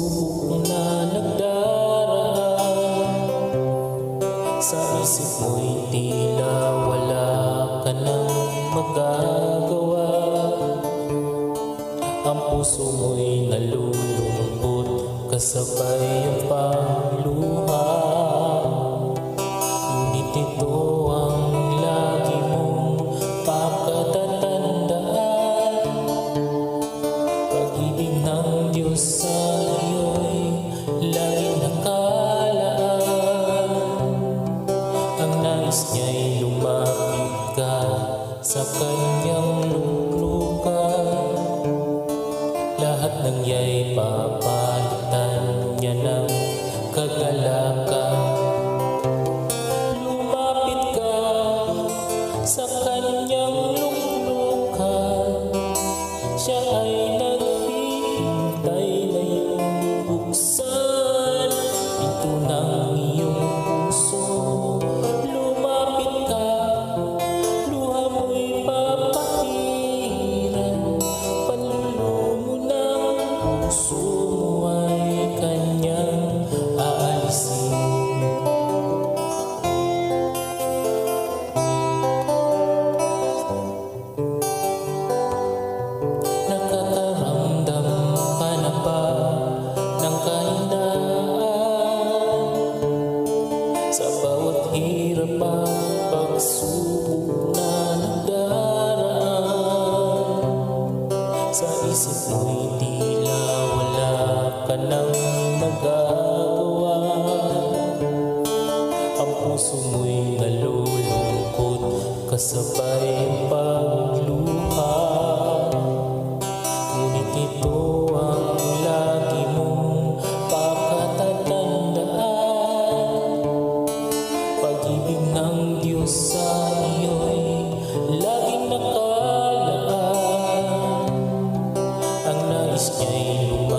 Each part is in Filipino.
subok na nagdaraan. Sa isip mo'y tila wala ka nang magagawa. Ang puso mo'y nalulungkot kasabay ang pangalaman kasabay pagluha. Ngunit ito ang lagi mong pakatatandaan Pag-ibig ng Diyos sa iyo'y laging nakalaan Ang nais niya'y luha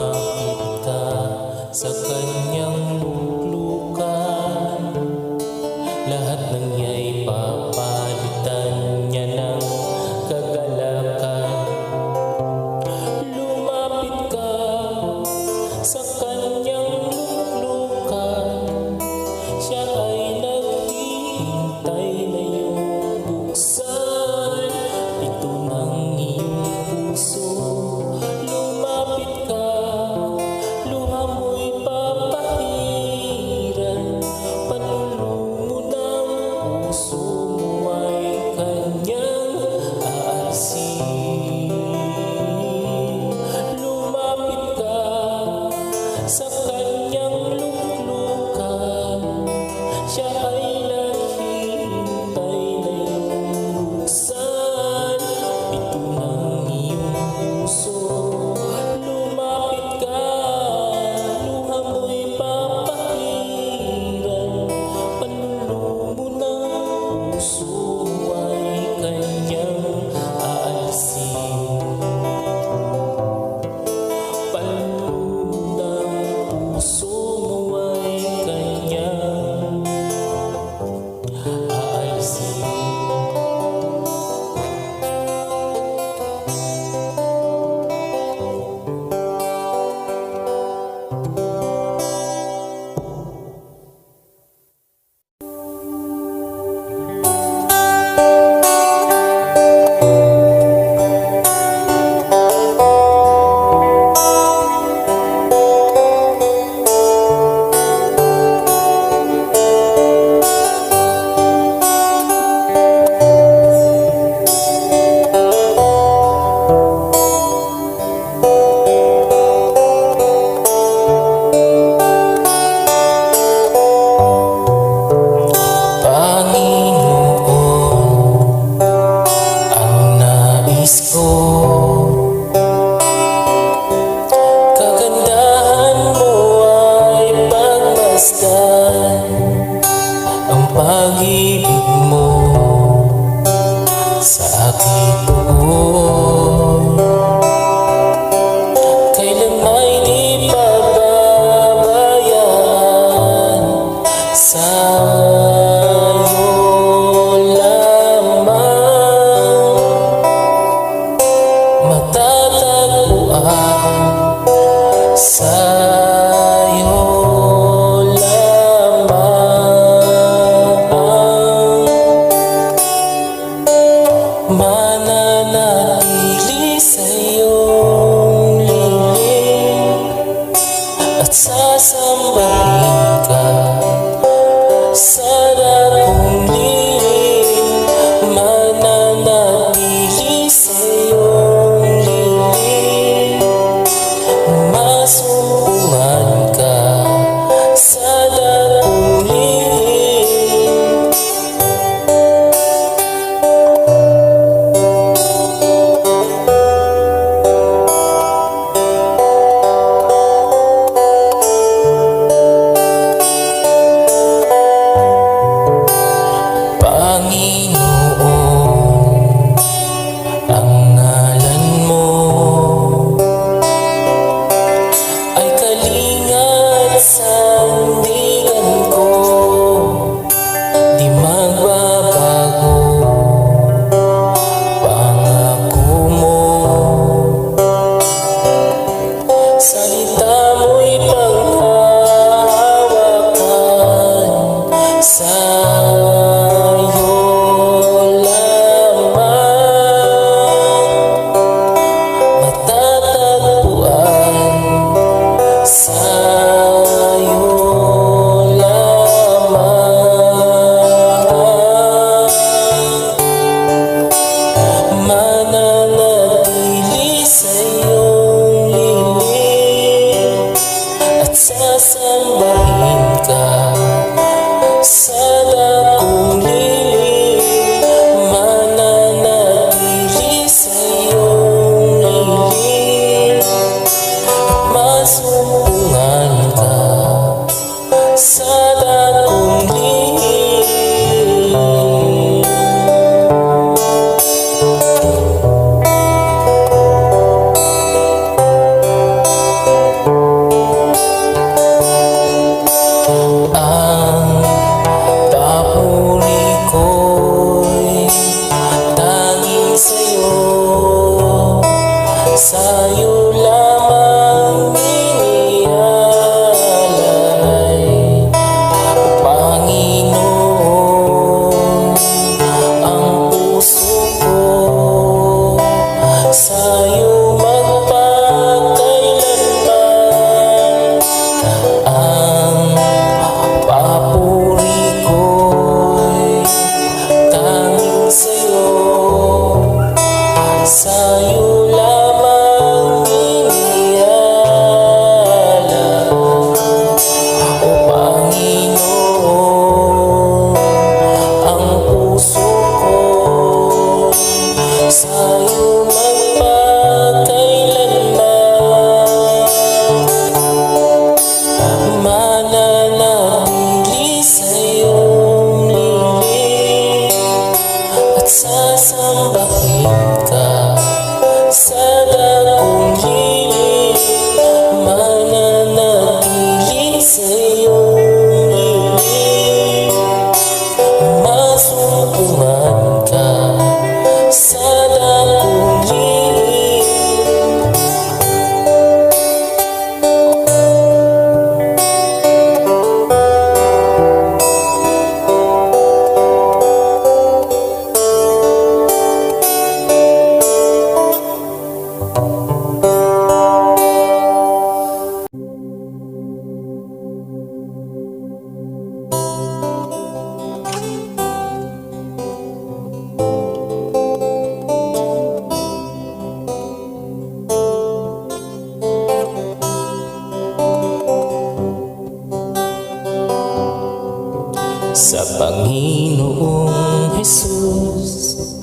Panginoong Jesus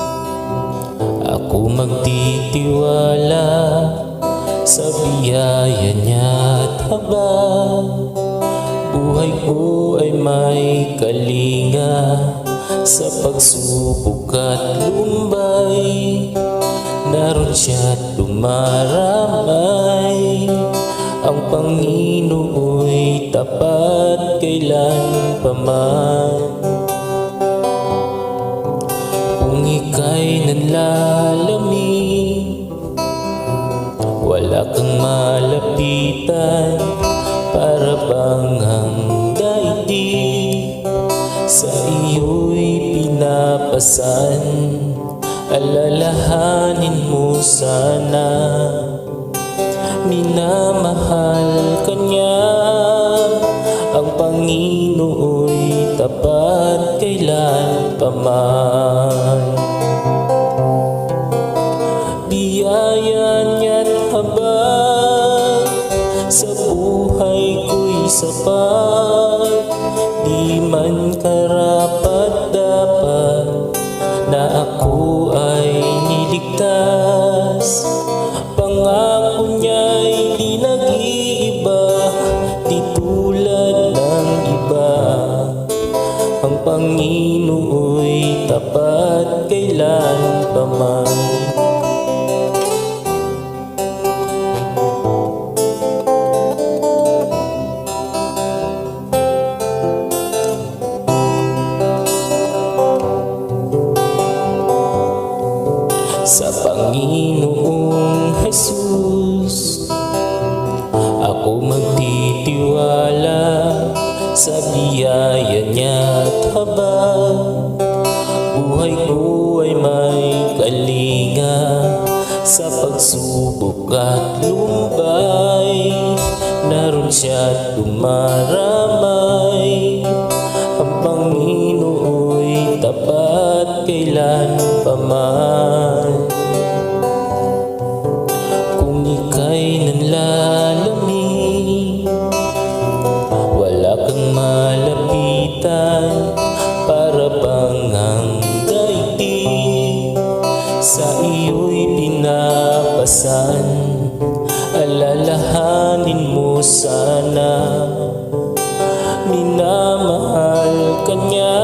Ako magtitiwala Sa biyaya niya at habang Buhay ko ay may kalinga Sa pagsubok at lumbay. Naroon siya't dumaramay. Ang Panginoo'y tapat kailan paman ika'y nanlalamig. Wala kang malapitan Para bang ang daigdig. Sa iyo'y pinapasan Alalahanin mo sana. Minamahal niligtas Pangako niya'y di nag-iiba Di tulad ng iba. Ang Panginoo'y tapat kailan paman Sa Panginoong Jesus. Ako magtitiwala Sa biyaya niya at habang Buhay ko ay may kalinga Sa pagsubok at lumbay. Naroon siya't dumaramay. Ang Panginoo'y tapat kailan paman mo sana Minamahal ka niya.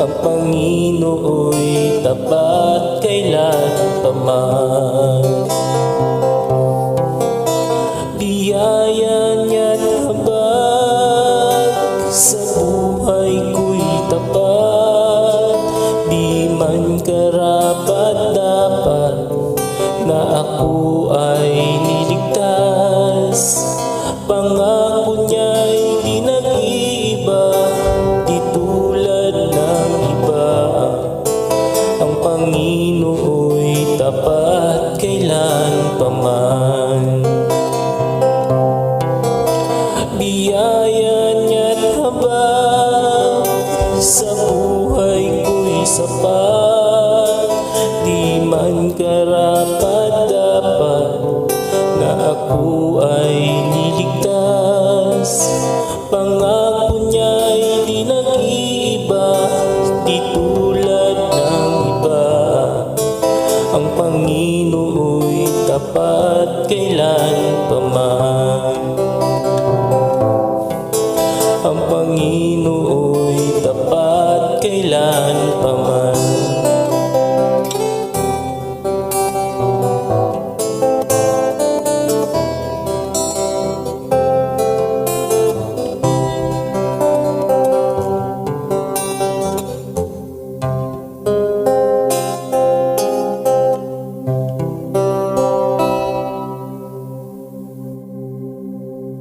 Ang Panginoo'y tapat kailan paman Biyaya niya't habag Sa buhay ko'y tapat. Di man karapat dapat Na Pangako niya hindi nag-iiba Di iba. Ang Panginoo'y tapat kailan paman Biyaya niya't Sa buhay ko'y sapat Di man karapat dapat Na ako ay Pangarap